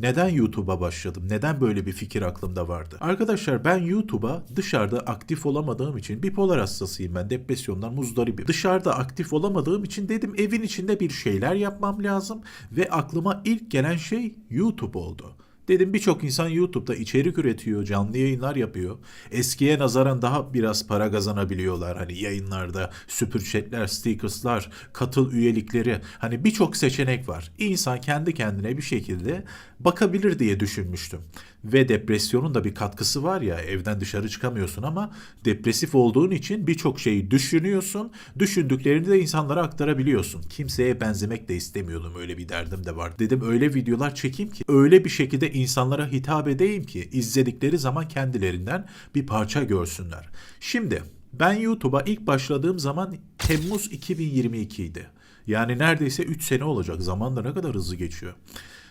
Neden YouTube'a başladım? Neden böyle bir fikir aklımda vardı? Arkadaşlar ben YouTube'a dışarıda aktif olamadığım için bipolar hastasıyım ben. Depresyondan muzdaribim. Dışarıda aktif olamadığım için dedim evin içinde bir şeyler yapmam lazım ve aklıma ilk gelen şey YouTube oldu. Dedim birçok insan YouTube'da içerik üretiyor, canlı yayınlar yapıyor. Eskiye nazaran daha biraz para kazanabiliyorlar. Hani yayınlarda süpür chatler, stickerslar, katıl üyelikleri. Hani birçok seçenek var. İnsan kendi kendine bir şekilde bakabilir diye düşünmüştüm. Ve depresyonun da bir katkısı var ya evden dışarı çıkamıyorsun ama depresif olduğun için birçok şeyi düşünüyorsun. Düşündüklerini de insanlara aktarabiliyorsun. Kimseye benzemek de istemiyordum. Öyle bir derdim de var. Dedim öyle videolar çekeyim ki öyle bir şekilde insanlara hitap edeyim ki izledikleri zaman kendilerinden bir parça görsünler. Şimdi ben YouTube'a ilk başladığım zaman Temmuz 2022 idi. Yani neredeyse 3 sene olacak. Zaman da ne kadar hızlı geçiyor.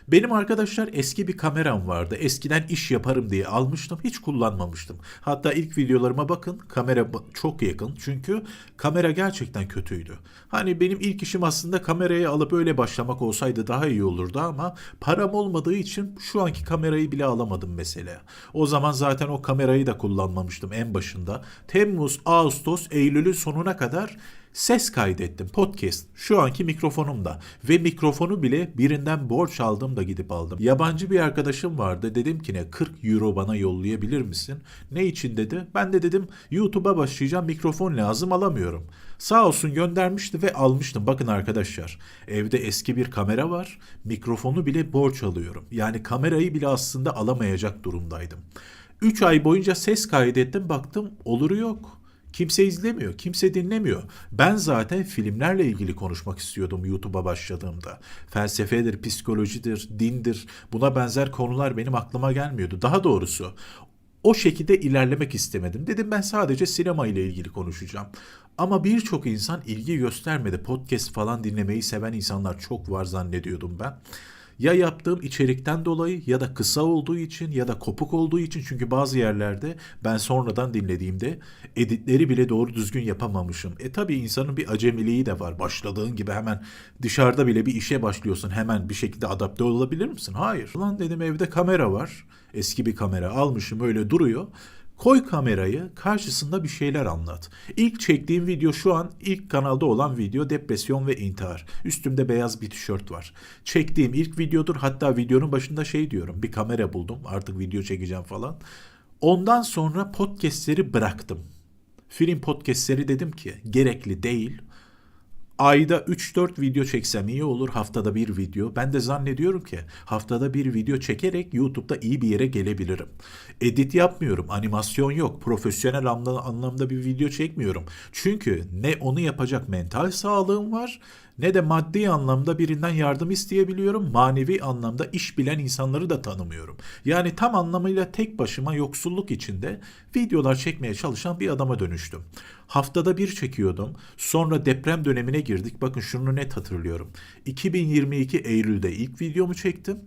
Benim arkadaşlar eski bir kameram vardı. Eskiden iş yaparım diye almıştım. Hiç kullanmamıştım. Hatta ilk videolarıma bakın. Kamera çok yakın. Çünkü kamera gerçekten kötüydü. Hani benim ilk işim aslında kamerayı alıp öyle başlamak olsaydı daha iyi olurdu ama param olmadığı için şu anki kamerayı bile alamadım mesela. O zaman zaten o kamerayı da kullanmamıştım en başında. Temmuz, Ağustos, Eylül'ün sonuna kadar Ses kaydettim podcast şu anki mikrofonumda ve mikrofonu bile birinden borç aldım da gidip aldım. Yabancı bir arkadaşım vardı dedim ki ne 40 euro bana yollayabilir misin? Ne için dedi? Ben de dedim YouTube'a başlayacağım mikrofon lazım alamıyorum. Sağ olsun göndermişti ve almıştım. Bakın arkadaşlar evde eski bir kamera var mikrofonu bile borç alıyorum. Yani kamerayı bile aslında alamayacak durumdaydım. 3 ay boyunca ses kaydettim baktım oluru yok. Kimse izlemiyor, kimse dinlemiyor. Ben zaten filmlerle ilgili konuşmak istiyordum YouTube'a başladığımda. Felsefedir, psikolojidir, dindir, buna benzer konular benim aklıma gelmiyordu. Daha doğrusu o şekilde ilerlemek istemedim. Dedim ben sadece sinema ile ilgili konuşacağım. Ama birçok insan ilgi göstermedi. Podcast falan dinlemeyi seven insanlar çok var zannediyordum ben. Ya yaptığım içerikten dolayı ya da kısa olduğu için ya da kopuk olduğu için çünkü bazı yerlerde ben sonradan dinlediğimde editleri bile doğru düzgün yapamamışım. E tabi insanın bir acemiliği de var. Başladığın gibi hemen dışarıda bile bir işe başlıyorsun hemen bir şekilde adapte olabilir misin? Hayır. Lan dedim evde kamera var. Eski bir kamera almışım öyle duruyor. Koy kamerayı karşısında bir şeyler anlat. İlk çektiğim video şu an ilk kanalda olan video depresyon ve intihar. Üstümde beyaz bir tişört var. Çektiğim ilk videodur hatta videonun başında şey diyorum bir kamera buldum artık video çekeceğim falan. Ondan sonra podcastleri bıraktım. Film podcastleri dedim ki gerekli değil. Ayda 3-4 video çeksem iyi olur. Haftada bir video. Ben de zannediyorum ki haftada bir video çekerek YouTube'da iyi bir yere gelebilirim. Edit yapmıyorum. Animasyon yok. Profesyonel anla- anlamda bir video çekmiyorum. Çünkü ne onu yapacak mental sağlığım var ne de maddi anlamda birinden yardım isteyebiliyorum. Manevi anlamda iş bilen insanları da tanımıyorum. Yani tam anlamıyla tek başıma yoksulluk içinde videolar çekmeye çalışan bir adama dönüştüm. Haftada bir çekiyordum. Sonra deprem dönemine girdik. Bakın şunu net hatırlıyorum. 2022 Eylül'de ilk videomu çektim.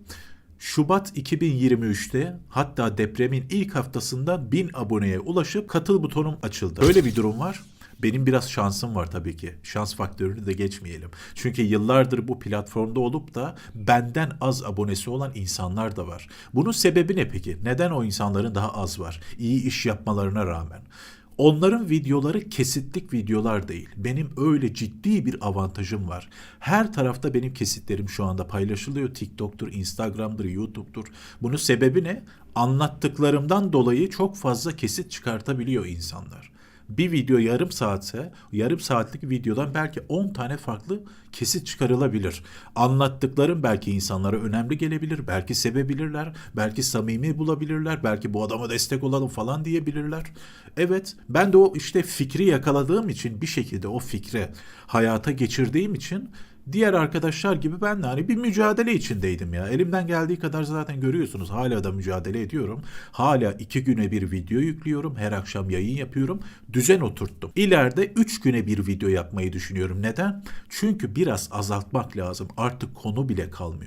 Şubat 2023'te hatta depremin ilk haftasında 1000 aboneye ulaşıp katıl butonum açıldı. Böyle bir durum var. Benim biraz şansım var tabii ki. Şans faktörünü de geçmeyelim. Çünkü yıllardır bu platformda olup da benden az abonesi olan insanlar da var. Bunun sebebi ne peki? Neden o insanların daha az var? İyi iş yapmalarına rağmen. Onların videoları kesitlik videolar değil. Benim öyle ciddi bir avantajım var. Her tarafta benim kesitlerim şu anda paylaşılıyor. TikTok'tur, Instagram'dır, YouTube'dur. Bunun sebebi ne? Anlattıklarımdan dolayı çok fazla kesit çıkartabiliyor insanlar. Bir video yarım saatse yarım saatlik videodan belki 10 tane farklı kesit çıkarılabilir. Anlattıklarım belki insanlara önemli gelebilir, belki sevebilirler, belki samimi bulabilirler, belki bu adama destek olalım falan diyebilirler. Evet ben de o işte fikri yakaladığım için bir şekilde o fikri hayata geçirdiğim için diğer arkadaşlar gibi ben de hani bir mücadele içindeydim ya. Elimden geldiği kadar zaten görüyorsunuz hala da mücadele ediyorum. Hala iki güne bir video yüklüyorum. Her akşam yayın yapıyorum. Düzen oturttum. İleride üç güne bir video yapmayı düşünüyorum. Neden? Çünkü biraz azaltmak lazım. Artık konu bile kalmıyor.